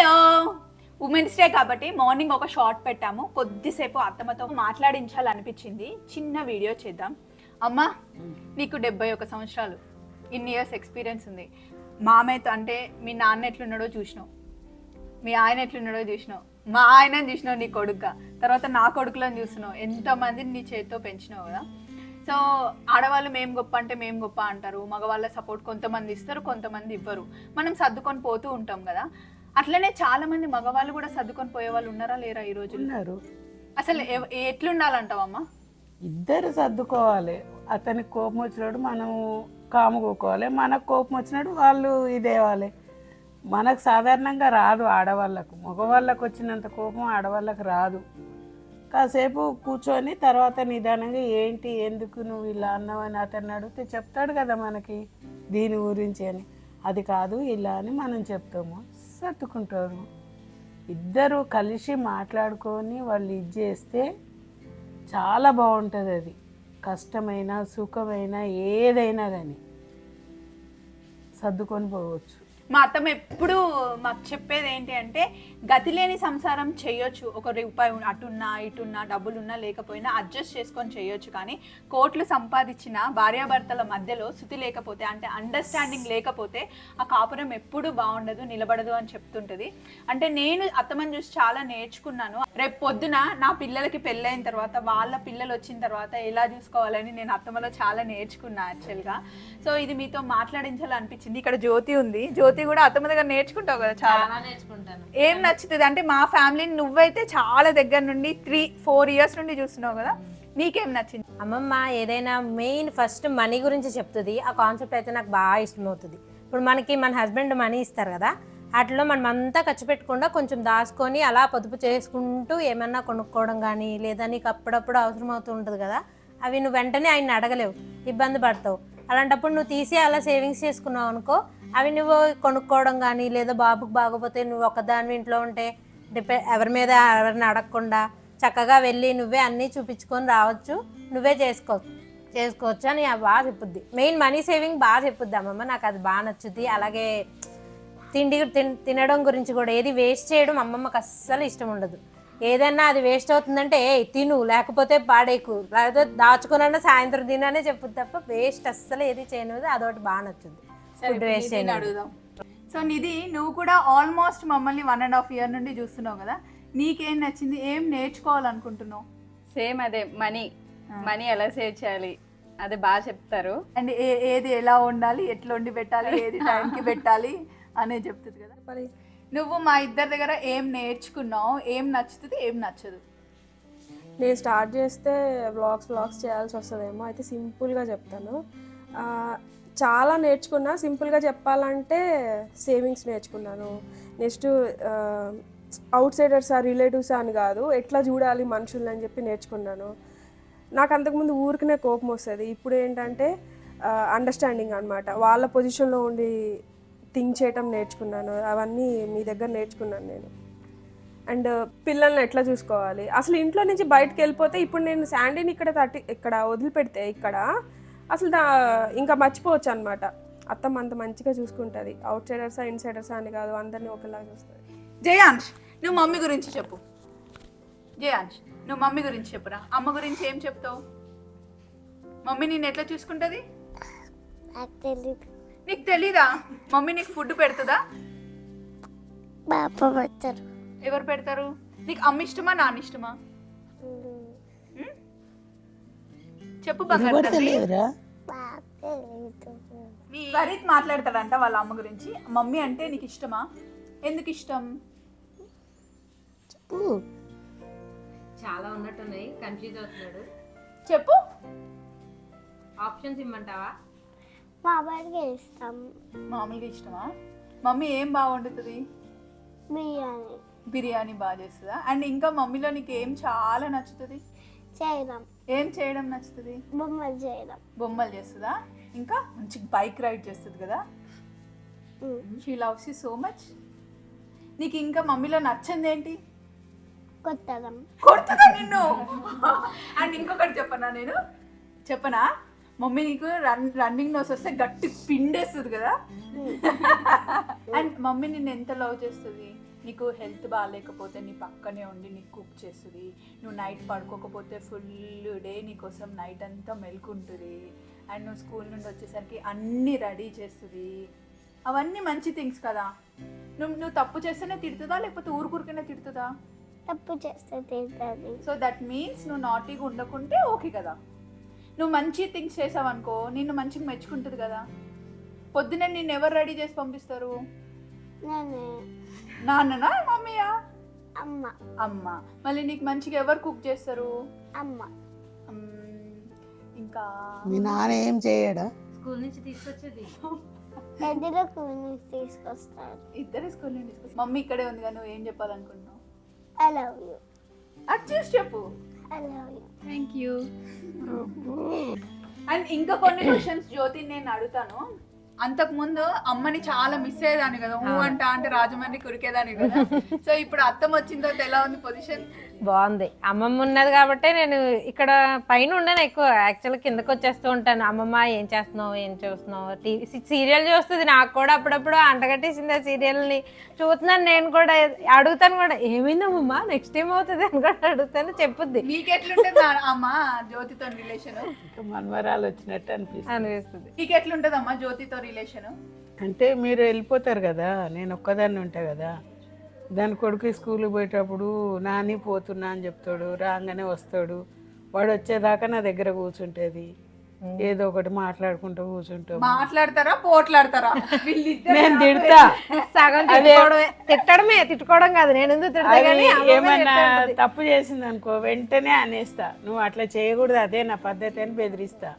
Hello. Women's day కాబట్టి morning ఒక short పెట్టాము. కొద్దిసేపు అత్తమ్మతో మాట్లాడించాలనిపించింది. చిన్న వీడియో చేద్దాం. అమ్మా నీకు డెబ్బై ఒక సంవత్సరాలు. ఇన్ని ఇయర్స్ ఎక్స్పీరియన్స్ ఉంది. మామయ్యతో అంటే మీ నాన్న ఎట్లున్నాడో చూసినావు. మీ ఆయన ఎట్లున్నాడో చూసినావు. మా ఆయన చూసినావు నీ కొడుకుగా. తర్వాత నా కొడుకులను చూసినావు ఎంతమందిని నీ చేతితో పెంచినావు కదా. సో ఆడవాళ్ళు మేము గొప్ప అంటే మేము గొప్ప అంటారు. మగవాళ్ళ సపోర్ట్ కొంతమంది ఇస్తారు కొంతమంది ఇవ్వరు. మనం సర్దుకొని పోతూ ఉంటాం కదా. అట్లనే చాలా మంది మగవాళ్ళు కూడా సర్దుకొని పోయే వాళ్ళు ఉన్నారా లేరా ఈ రోజుల్లో? ఉన్నారు. అసలు ఎవ- ఎట్లుండాలంటావమ్మా? ఇద్దరు సర్దుకోవాలి. అతనికి కోపం వచ్చినప్పుడు మనం కాముకోవాలి మనకు కోపం వచ్చినప్పుడు వాళ్ళు ఇదేవాలి. మనకు సాధారణంగా రాదు ఆడవాళ్ళకు. మగవాళ్ళకు వచ్చినంత కోపం ఆడవాళ్ళకు రాదు. కాసేపు కూర్చొని తర్వాత నిదానంగా ఏంటి ఎందుకు నువ్వు ఇలా అన్నావని అతన్ని అడిగితే చెప్తాడు కదా మనకి దీని గురించి అని. అది కాదు ఇలా అని మనం చెప్తాము. సర్దుకుంటారు. ఇద్దరు కలిసి మాట్లాడుకొని వాళ్ళు ఇది చేస్తే చాలా బాగుంటుంది అది. కష్టమైన సుఖమైన ఏదైనా కానీ సర్దుకొని పోవచ్చు. మా అత్తమ్మ ఎప్పుడు మాకు చెప్పేది ఏంటి అంటే గతి లేని సంసారం చేయొచ్చు. ఒక రూపాయి అటున్నా ఇటున్నా డబ్బులున్నా లేకపోయినా అడ్జస్ట్ చేసుకొని చేయొచ్చు. కానీ కోట్లు సంపాదించిన భార్యాభర్తల మధ్యలో శృతి లేకపోతే అంటే అండర్స్టాండింగ్ లేకపోతే ఆ కాపురం ఎప్పుడు బాగుండదు నిలబడదు అని చెప్తుంటది. అంటే నేను అత్తమ్మని చూసి చాలా నేర్చుకున్నాను. రేపు పొద్దున నా పిల్లలకి పెళ్ళైన తర్వాత వాళ్ళ పిల్లలు వచ్చిన తర్వాత ఎలా చూసుకోవాలని నేను అత్తమ్మలో చాలా నేర్చుకున్నా యాక్చువల్గా సో ఇది మీతో మాట్లాడించాలనిపించింది. ఇక్కడ జ్యోతి ఉంది. జ్యోతి కూడా అత్తమ్మ దగ్గర నేర్చుకుంటావు కదా చాలా. చాలా నేర్చుకుంటాను. ఏం నచ్చుతుంది? అంటే మా ఫ్యామిలీని నువ్వైతే చాలా దగ్గర నుండి త్రీ ఫోర్ ఇయర్స్ నుండి చూస్తున్నావు కదా నీకేం నచ్చింది? అమ్మమ్మ ఏదైనా మెయిన్ ఫస్ట్ మనీ గురించి చెప్తుంది. ఆ కాన్సెప్ట్ అయితే నాకు బాగా ఇష్టమవుతుంది. ఇప్పుడు మనకి మన హస్బెండ్ మనీ ఇస్తారు కదా వాటిలో మనం అంతా ఖర్చు పెట్టకుండా కొంచెం దాచుకొని అలా పొదుపు చేసుకుంటూ ఏమన్నా కొనుక్కోవడం కానీ లేదా నీకు అప్పుడప్పుడు అవసరం అవుతూ ఉంటుంది కదా అవి నువ్వు వెంటనే ఆయన అడగలేవు. ఇబ్బంది పడతావు. అలాంటప్పుడు నువ్వు తీసి అలా సేవింగ్స్ చేసుకున్నావు అనుకో అవి నువ్వు కొనుక్కోవడం కానీ లేదా బాబుకు బాగోపోతే నువ్వు ఒక్కదాని ఇంట్లో ఉంటే డిపె ఎవరి మీద ఎవరిని అడగకుండా చక్కగా వెళ్ళి నువ్వే అన్నీ చూపించుకొని రావచ్చు నువ్వే చేసుకో చేసుకోవచ్చు అని బాగా చెప్పుద్ది. మెయిన్ మనీ సేవింగ్ బాగా చెప్పుద్ది అమ్మమ్మ నాకు అది బాగా నచ్చుద్ది. అలాగే తిండి తినడం గురించి కూడా ఏది వేస్ట్ చేయడం అమ్మమ్మకి అస్సలు ఇష్టం ఉండదు. ఏదన్నా అది వేస్ట్ అవుతుందంటే ఏ తిను లేకపోతే పాడేకు లేకపోతే దాచుకున్నా సాయంత్రం తిననే చెప్పుద్ది తప్ప వేస్ట్ అస్సలు ఏది చేయనిది అదొకటి బాగా నచ్చుద్ది. ఫుడ్ వేస్ట్ అడుగుదాం. సో నిధి నువ్వు కూడా ఆల్మోస్ట్ మమ్మల్ని వన్ అండ్ హాఫ్ ఇయర్ నుండి చూస్తున్నావు కదా? నీకేం నచ్చింది? ఏం నేర్చుకోవాలనుకుంటున్నావు? సేమ్ అదే మనీ. మనీ ఎలా సేవ్ చేయాలి? అది బాగా చెప్తారు. అండ్ ఏది ఎలా ఉండాలి? ఎట్లా వండి పెట్టాలి? ఏది టైంకి పెట్టాలి? అనేది చెప్తుంది కదా. నువ్వు మా ఇద్దరి దగ్గర ఏం నేర్చుకున్నావు? ఏం నచ్చుతుంది? ఏం నచ్చదు? నేను స్టార్ట్ చేస్తే వ్లాగ్స్ వ్లాగ్స్ చేయాల్సి వస్తుందేమో. అయితే సింపుల్గా చెప్తాను. చాలా నేర్చుకున్నా. సింపుల్గా చెప్పాలంటే సేవింగ్స్ నేర్చుకున్నాను. నెక్స్ట్ అవుట్ సైడర్స్ ఆ రిలేటివ్స్ అని కాదు. ఎట్లా చూడాలి మనుషుల్ని అని చెప్పి నేర్చుకున్నాను. నాకు అంతకుముందు ఊరికనే కోపం వస్తుంది. ఇప్పుడు ఏంటంటే అండర్స్టాండింగ్ అనమాట వాళ్ళ పొజిషన్లో ఉండి థింక్ చేయటం నేర్చుకున్నాను. అవన్నీ మీ దగ్గర నేర్చుకున్నాను నేను. అండ్ పిల్లల్ని ఎట్లా చూసుకోవాలి? అసలు ఇంట్లో నుంచి బయటకు వెళ్ళిపోతే ఇప్పుడు నేను శాండీని ఇక్కడ తట్టి ఇక్కడ వదిలిపెడితే ఇక్కడ అసలు దా ఇంకా మర్చిపోవచ్చు అనమాట అత్తమ్మ అంత మంచిగా చూసుకుంటుంది. అవుట్ సైడర్సా ఇన్ సైడర్సా అని కాదు అందరినీ ఒకలా చూస్తుంది. జయాంష్ నువ్వు మమ్మీ గురించి చెప్పు. జయాంష్ నువ్వు మమ్మీ గురించి చెప్పురా. అమ్మ గురించి ఏం చెప్తావు? మమ్మీ నిన్ను ఎట్లా చూసుకుంటుంది? నాకు తెలీదు. మమ్మీ నీకు ఫుడ్ పెడుతుందా? ఎవరు పెడతారు? నీకు అమ్మ ఇష్టమా నాన్న ఇష్టమా? చెప్పు బంగారు మాట్లాడతాడంట వాళ్ళ అమ్మ గురించి. మమ్మీ అంటే నీకు ఇష్టమా? ఎందుకు ఇష్టం? చాలా ఉన్నట్టున్నాయి. కన్ఫ్యూజ్ అవుతున్నాడు. చెప్పు. ఆప్షన్స్ ఇమ్మంటావా? మా అబ్బాయికి ఇస్తాం మామూలుగా ఇష్టమా? మమ్మీ ఏం బాగా వండుతుంది? బిర్యానీ. బిర్యానీ బాగా చేస్తుందా? అండ్ ఇంకా మమ్మీలో నీకు ఏం చాలా నచ్చుతుంది? చేయడం. ఏం చేయడం నచ్చుతుంది? బొమ్మలు చేయడం. బొమ్మలు చేస్తుందా? ఇంకా మంచి బైక్ రైడ్ చేస్తుంది కదా? She loves you so much నీకు ఇంకా మమ్మీలో నచ్చింది ఏంటి? కొత్తగా కొడుతుందా నిన్ను? అండ్ ఇంకొకటి చెప్పనా నేను? చెప్పనా? మమ్మీ నీకు రన్ రన్నింగ్ నోస్ వస్తే గట్టి పిండేస్తుంది కదా? అండ్ మమ్మీ నిన్ను ఎంత లవ్ చేస్తుంది? నీకు హెల్త్ బాగాలేకపోతే నీ పక్కనే ఉండి నీకు కుక్ చేస్తుంది. నువ్వు నైట్ పడుకోకపోతే ఫుల్ డే నీకోసం నైట్ అంతా మెలుకుంటుంది. అండ్ నువ్వు స్కూల్ నుండి వచ్చేసరికి అన్నీ రెడీ చేస్తుంది. అవన్నీ మంచి థింగ్స్ కదా. నువ్వు నువ్వు తప్పు చేస్తేనే తిడుతుందా? లేకపోతే ఊరుకూరికనే తిడుతుందా? తప్పు చేస్తే తింటుంది సో దట్ మీన్స్ నువ్వు నాటీగా ఉండకుంటే ఓకే కదా. నువ్వు మంచి థింగ్స్ చేసావు అనుకో నిన్ను మంచిగా మెచ్చుకుంటుంది కదా. పొద్దున్నే నిన్ను ఎవరు రెడీ చేసి పంపిస్తారు? నాన్ననా మమ్మీయా? అమ్మ. అమ్మ. మళ్ళీ నీకు మంచిగా ఎవరు కుక్ చేస్తారు? అమ్మ. మ్మ్, ఇంకా మీ నాన్న ఏం చేయడా? స్కూల్ నుంచి తీసుకొచ్చేది. తీసుకొస్తారు. ఇద్దరే స్కూల్ నుండి తీసుకొచ్చి- మమ్మీ ఇక్కడే ఉంది నువ్వు ఏం చెప్పాలనుకుంటున్నావు? ఐ లవ్ యూ అది చూసి చెప్పు. I love you thank you and ఇంకా కొన్ని క్వశ్చన్స్ జ్యోతి నేను అడుగుతాను. అంతకు ముందు అమ్మని చాలా మిస్ అయ్యేదాన్ని కదా ఊ అంట అంటే రాజమండ్రి కురికేదాన్ని కదా. సో ఇప్పుడు వచ్చిన తర్వాత ఎలా ఉంది పొజిషన్ బాగుంది. అమ్మమ్మ ఉన్నది కాబట్టి నేను ఇక్కడ పైన ఉండను ఎక్కువ. యాక్చువల్గా కిందకు వచ్చేస్తూ ఉంటాను. అమ్మమ్మ ఏం చేస్తున్నావు? ఏం చూస్తున్నావు? టీవీ సీరియల్ చూస్తుంది. నాకు కూడా అప్పుడప్పుడు అంటగట్టేసింది ఆ సీరియల్ని. చూస్తున్నాను నేను కూడా. అడుగుతాను కూడా. ఏమైందమ్మమ్మ నెక్స్ట్ టైం అవుతుంది అని కూడా అడుగుతాను. చెప్పుద్ది. జ్యోతితో రిలేషన్ మనవరాలు వచ్చినట్టు అనిపిస్తుంది. అనిపిస్తుంది. జ్యోతితో రిలేషన్ అంటే మీరు వెళ్ళిపోతారు కదా. నేను ఒక్కదాన్ని ఉంటా కదా. దాని కొడుకు స్కూల్కి పోయేటప్పుడు నాని పోతున్నా అని చెప్తాడు రాగానే వస్తాడు. వాడు వచ్చేదాకా నా దగ్గర కూర్చుంటేది. ఏదో ఒకటి మాట్లాడుకుంటూ కూర్చుంటాం మాట్లాడతారా పోట్లాడతారా? నేను తిడతా. సగం తిట్టడమే తిట్టుకోవడం కాదు. నేను ఏమన్నా. తప్పు చేసింది అనుకో వెంటనే అనేస్తా. నువ్వు అట్లా చేయకూడదు అదే నా పద్ధతి అని బెదిరిస్తా.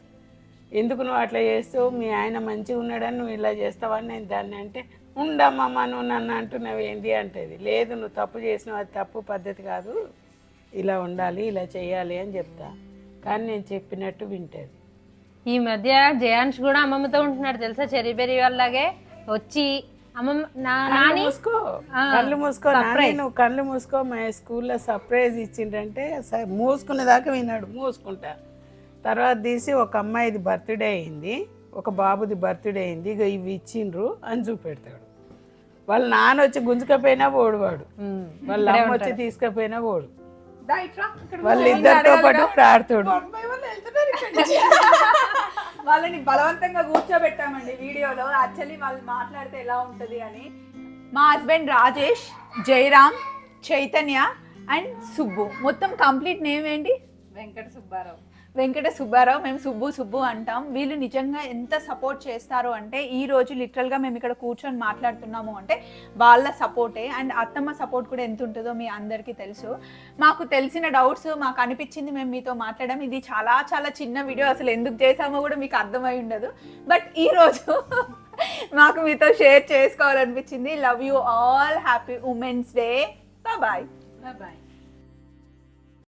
ఎందుకు నువ్వు అట్లా చేస్తావు? మీ ఆయన మంచిగా ఉన్నాడని నువ్వు ఇలా చేస్తావని నేను దాన్ని అంటే ఉండమ్మమ్మ నువ్వు నన్ను అంటున్నావు ఏంది అంటది. లేదు నువ్వు తప్పు చేసినావు అది తప్పు పద్ధతి కాదు. ఇలా ఉండాలి ఇలా చేయాలి అని చెప్తా. కానీ నేను చెప్పినట్టు వింటది. ఈ మధ్య జయాంష్ కూడా అమ్మమ్మతో ఉంటున్నాడు తెలుసా? చెరీ బెరీ వాళ్ళలాగే వచ్చి అమ్మమ్మ నా నాని మూసుకో. కళ్ళు మూసుకో నాని. నువ్వు కళ్ళు మూసుకో. మా స్కూల్లో సర్ప్రైజ్ ఇచ్చిండ్రంటే స- మూసుకునే దాకా విన్నాడు మూసుకుంటా. తర్వాత తీసి ఒక అమ్మాయిది బర్త్డే అయింది. ఒక బాబుది బర్త్డే అయింది. ఇక ఇవి ఇచ్చిండ్రు అని చూపెడతాడు. వాళ్ళ నాన్న వచ్చి గుంజుకపోయినా పోడు వాడు. వాళ్ళ అమ్మ వచ్చి తీసుకపోయినా పోడు. దా ఇట్రా, ఇక్కడ వాళ్ళ కూర్చో, ఇద్దరితో అడగాలిగా. పాటు ఆడుతాడు. వాళ్ళని బలవంతంగా కూర్చోబెట్టామండి వీడియోలో. యాక్చువల్లీ వాళ్ళు మాట్లాడితే ఎలా ఉంటది అని. మా హస్బెండ్ రాజేష్ జయరామ్ చైతన్య అండ్ సుబ్బు. మొత్తం కంప్లీట్ నేమ్ ఏంటి? వెంకట సుబ్బారావు. వెంకట సుబ్బారావు మేము సుబ్బు సుబ్బు అంటాం. వీళ్ళు నిజంగా ఎంత సపోర్ట్ చేస్తారు అంటే ఈ రోజు లిటరల్గా మేము ఇక్కడ కూర్చొని మాట్లాడుతున్నాము అంటే వాళ్ళ సపోర్టే అండ్ అత్తమ్మ సపోర్ట్ కూడా ఎంత ఉంటుందో మీ అందరికీ తెలుసు. మాకు తెలిసిన డౌట్స్ మాకు అనిపించింది మేము మీతో మాట్లాడడం. ఇది చాలా చాలా చిన్న వీడియో అసలు ఎందుకు చేసామో కూడా మీకు అర్థమై ఉండదు. బట్ ఈ రోజు మాకు మీతో share చేసుకోవాలనిపించింది. Love you all happy women's day bye bye